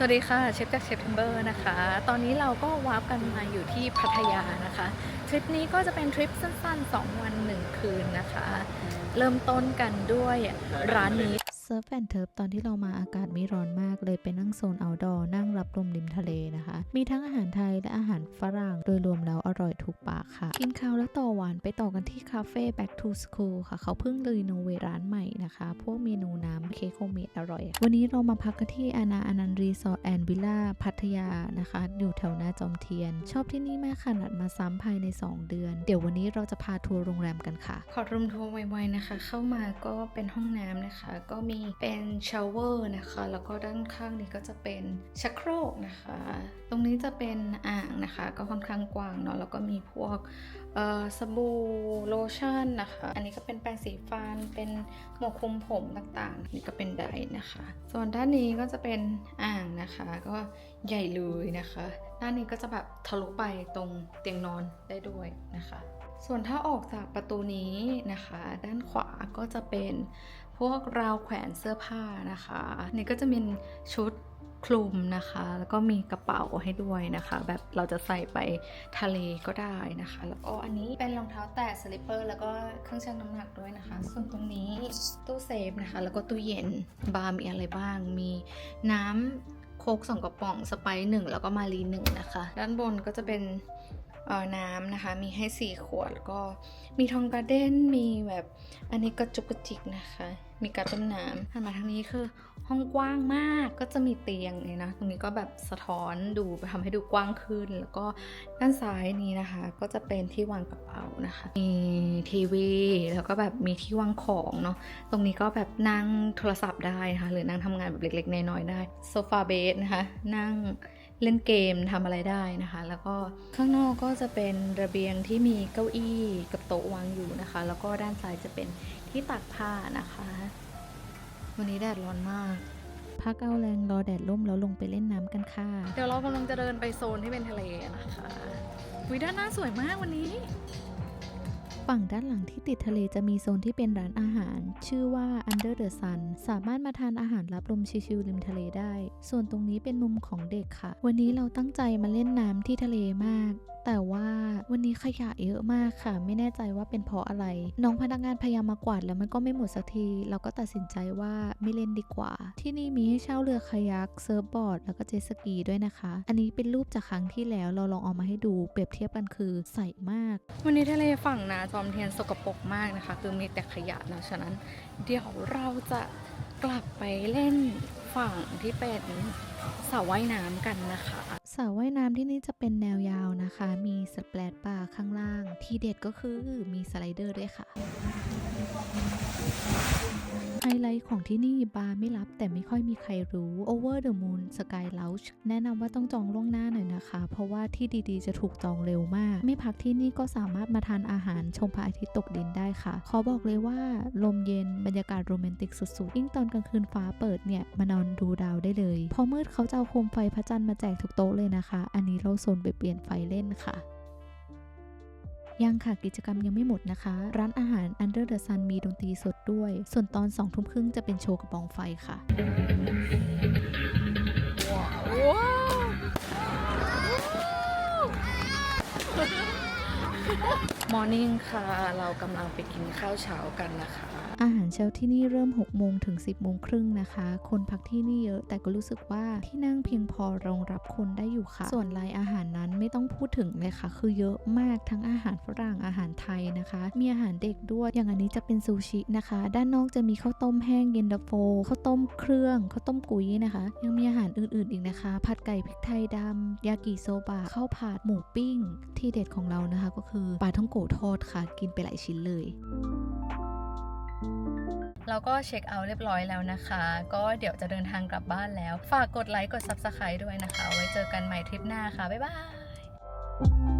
สวัสดีค่ะเชฟจากเชฟเทมเบอร์นะคะ ตอนนี้เราก็วาร์ปกันมาอยู่ที่พัทยานะคะ ทริปนี้ก็จะเป็นทริปสั้นๆ 2 วัน 1 คืนนะคะ เริ่มต้นกันด้วยร้านนี้ ซิร์ฟแอนเทิร์ฟตอนที่เรามาอากาศไม่ร้อนมากเลยไปนั่งโซนเอาดอร์นั่งรับลมริมทะเลนะคะ มีทั้งอาหารไทยและอาหารฝรั่ง โดยรวมแล้วอร่อยถูกปากค่ะ กินข้าวแล้วต่อหวานไปต่อกันที่คาเฟ่ Back to School ค่ะ เขาเพิ่งรีโนเวทร้านใหม่นะคะ พวกเมนูน้ำเค้กโฮมเมดอร่อย วันนี้เรามาพักกันที่อาณาอนันต์รีสอร์ทแอนด์วิลล่าพัทยานะคะ อยู่แถวหน้าจอมเทียน ชอบที่นี่มากขนาดมาซ้ำภายใน 2 เดือน เดี๋ยววันนี้เราจะพาทัวร์โรงแรมกันค่ะ ขอรุมทัวร์ไวๆนะคะ เข้ามาก็เป็นห้องน้ำนะคะ ก็มีเป็นชาวเวอร์นะคะ แล้วก็ด้านข้างนี้ก็จะเป็นชักโครกนะคะ ตรงนี้จะเป็นอ่างนะคะ ก็ค่อนข้างกว้างเนาะแล้วก็มีพวกสบู่โลชั่นนะคะ อันนี้ก็เป็นแปรงสีฟัน เป็นหมวกคลุมผมต่างๆ นี่ก็เป็นไดร์นะคะ ส่วนด้านนี้ก็จะเป็นอ่างนะคะ ก็ใหญ่เลยนะคะ ด้านนี้ก็จะแบบทะลุไปตรงเตียงนอนได้ด้วยนะคะ ส่วนถ้าออกจากประตูนี้นะคะ ด้านขวาก็จะเป็น พวกราวแขวนเสื้อผ้านะคะ นี่ก็จะเป็นชุดคลุมนะคะ แล้วก็มีกระเป๋าให้ด้วยนะคะ แบบเราจะใส่ไปทะเลก็ได้นะคะ แล้วก็อันนี้เป็นรองเท้าแตะสลิปเปอร์ แล้วก็เครื่องชั่งน้ำหนักด้วยนะคะ ส่วนตรงนี้ตู้เซฟนะคะ แล้วก็ตู้เย็นบาร์มีอะไรบ้าง มีน้ำโคกสองกระป๋องสไปซ์หนึ่งแล้วก็มารีหนึ่งนะคะ ด้านบนก็จะเป็นน้ำนะคะ มีให้ 4 ขวดแล้วก็มีทองการ์เด้นมีแบบอันนี้กระจุกกระจิกนะคะ มีการต้มน้ำหันมาทางนี้คือห้องกว้างมากก็จะมีเตียงเลยนะตรงนี้ก็แบบสะท้อนดูทำให้ดูกว้างขึ้น แล้วก็ด้านซ้ายนี้นะคะ ก็จะเป็นที่วางกระเป๋านะคะ มีทีวีแล้วก็แบบมีที่วางของเนาะตรงนี้ก็แบบนั่งโทรศัพท์ได้นะคะหรือนั่งทำงานแบบเล็กๆน้อยๆได้โซฟาเบสนะคะ นั่ง เล่นเกมทำอะไรได้นะคะ แล้วก็ข้างนอกก็จะเป็นระเบียงที่มีเก้าอี้กับโต๊ะวางอยู่นะคะ แล้วก็ด้านซ้ายจะเป็นที่ตักผ้านะคะ วันนี้แดดร้อนมากพักเอาแรงรอแดดร่มแล้วลงไปเล่นน้ำกันค่ะ เดี๋ยวเรากำลังจะเดินไปโซนที่เป็นทะเลนะคะวิด้านหน้าสวยมากวันนี้ ฝั่งด้านหลังที่ติดทะเลจะมีโซนที่เป็นร้านอาหาร ชื่อว่า Under the Sun สามารถมาทานอาหารรับลมชิลๆริมทะเลได้ ส่วนตรงนี้เป็นมุมของเด็กค่ะ วันนี้เราตั้งใจมาเล่นน้ำที่ทะเลมาก แต่ว่าวันนี้ขยะเยอะมากค่ะ ไม่แน่ใจว่าเป็นเพราะอะไร น้องพนักงานพยายามมากวาดแล้วมันก็ไม่หมดสักทีเราก็ตัดสินใจว่าไม่เล่นดีกว่า ที่นี่มีให้เช่าเรือคายักเซิร์ฟบอร์ดแล้วก็เจสกีด้วยนะคะ อันนี้เป็นรูปจากครั้งที่แล้วเราลองเอามาให้ดูเปรียบเทียบกันคือใสมาก วันนี้ทะเลฝั่งนาจอมเทียนสกปรกมากนะคะ คือมีแต่ขยะนะฉะนั้น เดี๋ยวเราจะกลับไปเล่นฝั่งที่เป็นสระว่ายน้ำกันนะคะ ระว่ายน้ำที่นี่จะเป็นแนวยาวนะคะ มีสแปลดบาข้างล่าง ที่เด็ดก็คือมีสไลเดอร์ด้วยค่ะ ไฮไลท์ของที่นี่บาร์ไม่รับแต่ไม่ค่อยมีใครรู้ Over the Moon Sky Lounge แนะนำว่าต้องจองล่วงหน้าหน่อยนะคะ เพราะว่าที่ดีๆ จะถูกจองเร็วมาก ไม่พักที่นี่ก็สามารถมาทานอาหารชมพระอาทิตย์ตกดินได้ค่ะ ขอบอกเลยว่าลมเย็นบรรยากาศโรแมนติกสุดๆยิ่งตอนกลางคืนฟ้าเปิดเนี่ยมานอนดูดาวได้เลย พอมืดเขาจะเอาโคมไฟพระจันทร์มาแจกทุกโต๊ะเลยนะคะ อันนี้เราโซนไปเปลี่ยนไฟเล่นค่ะ ยังค่ะกิจกรรมยังไม่หมดนะคะ ร้านอาหาร Under the Sun มีดนตรีสดด้วย ส่วนตอน2ทุ่มครึ่งจะเป็นโชว์กระบองไฟค่ะว้าวมอร์นิ่งค่ะ เรากำลังไปกินข้าวเช้ากันนะคะ อาหารเช้าที่นี่เริ่ม6โมงถึง 10โมงครึ่งนะคะ คนพักที่นี่เยอะ แต่ก็รู้สึกว่าที่นั่งเพียงพอรองรับคนได้อยู่ค่ะ ส่วนรายอาหารนั้นไม่ต้องพูดถึงเลยค่ะ คือเยอะมากทั้งอาหารฝรั่งอาหารไทยนะคะ มีอาหารเด็กด้วยอย่างอันนี้จะเป็นซูชินะคะ ด้านนอกจะมีข้าวต้มแห้งเย็นตาโฟข้าวต้มเครื่องข้าวต้มกุ้ยนะคะ ยังมีอาหารอื่นๆอีกนะคะ ผัดไก่พริกไทยดำยากิโซบะข้าวผัดหมูปิ้ง ที่เด็ดของเรานะคะ ก็คือปลาท่องโกทอดค่ะ กินไปหลายชิ้นเลย เราก็เช็คเอาท์เรียบร้อยแล้วนะคะ ก็เดี๋ยวจะเดินทางกลับบ้านแล้ว ฝากกดไลค์กด Subscribe ด้วยนะคะ ไว้เจอกันใหม่ทริปหน้าค่ะ บ๊ายบาย